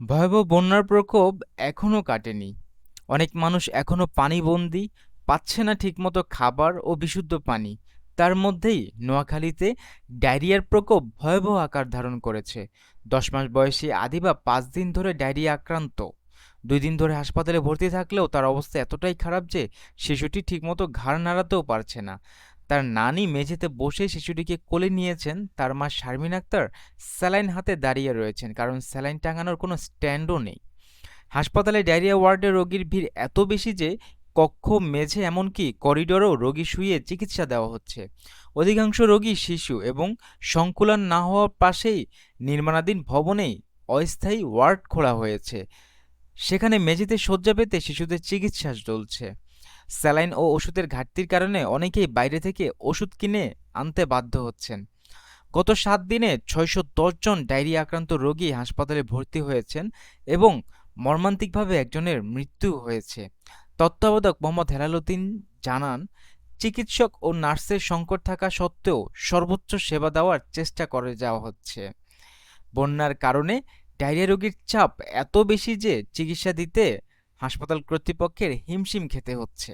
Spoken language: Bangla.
ভয়াবহ বন্যার প্রকোপ এখনও কাটেনি। অনেক মানুষ এখনও পানিবন্দী, পাচ্ছে না ঠিকমতো খাবার ও বিশুদ্ধ পানি। তার মধ্যেই নোয়াখালীতে ডায়রিয়ার প্রকোপ ভয়াবহ আকার ধারণ করেছে। দশ মাস বয়সী আদিবা পাঁচ দিন ধরে ডায়রিয়া আক্রান্ত। দুই দিন ধরে হাসপাতালে ভর্তি থাকলেও তার অবস্থা এতটাই খারাপ যে শিশুটি ঠিকমতো ঘাড় নাড়াতেও পারছে না। তার নানি মেঝেতে বসে শিশুটিকে কোলে নিয়েছেন। তার মা শারমিন আক্তার স্যালাইন হাতে দাঁড়িয়ে রয়েছেন, কারণ স্যালাইন টাঙানোর কোনো স্ট্যান্ডও নেই। হাসপাতালে ডায়রিয়া ওয়ার্ডে রোগীর ভিড় এত বেশি যে কক্ষ, মেঝে, এমনকি করিডোরেও রোগী শুয়ে চিকিৎসা দেওয়া হচ্ছে। অধিকাংশ রোগী শিশু এবং সংকুলন না হওয়ার পাশেই নির্মাণাধীন ভবনেই অস্থায়ী ওয়ার্ড খোলা হয়েছে। সেখানে মেঝেতে শয্যা পেতে শিশুদের চিকিৎসা চলছে। স্যালাইন ও ওষুধের ঘাটতির কারণে অনেকেই বাইরে থেকে ওষুধ কিনে আনতে বাধ্য হচ্ছেন। গত সাত দিনে ছয়শো জন ডায়রিয়া আক্রান্ত রোগী হাসপাতালে ভর্তি হয়েছেন এবং মর্মান্তিকভাবে একজনের মৃত্যু হয়েছে। তত্ত্বাবধায়ক মোহাম্মদ হেলালুদ্দিন জানান, চিকিৎসক ও নার্সের সংকট থাকা সত্ত্বেও সর্বোচ্চ সেবা দেওয়ার চেষ্টা করে যাওয়া হচ্ছে। বন্যার কারণে ডায়রিয়া রোগীর চাপ এত বেশি যে চিকিৎসা দিতে হাসপাতাল কর্তৃপক্ষের হিমশিম খেতে হচ্ছে।